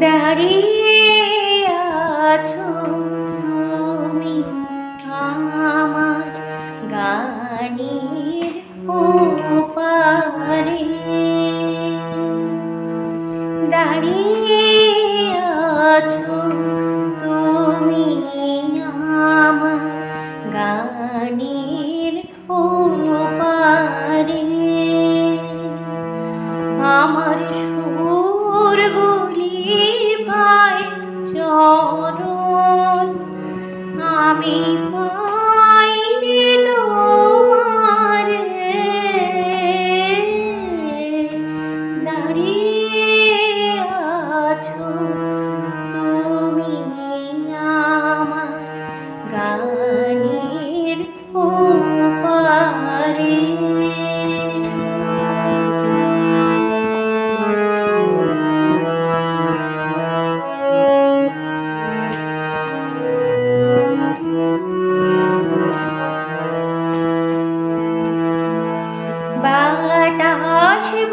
দাঁড়িয়ে আছো তুমি আমার গানের ওপারে। দাঁড়িয়ে আছো mean, what? কাটা হাসিব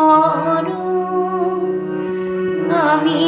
করো আমি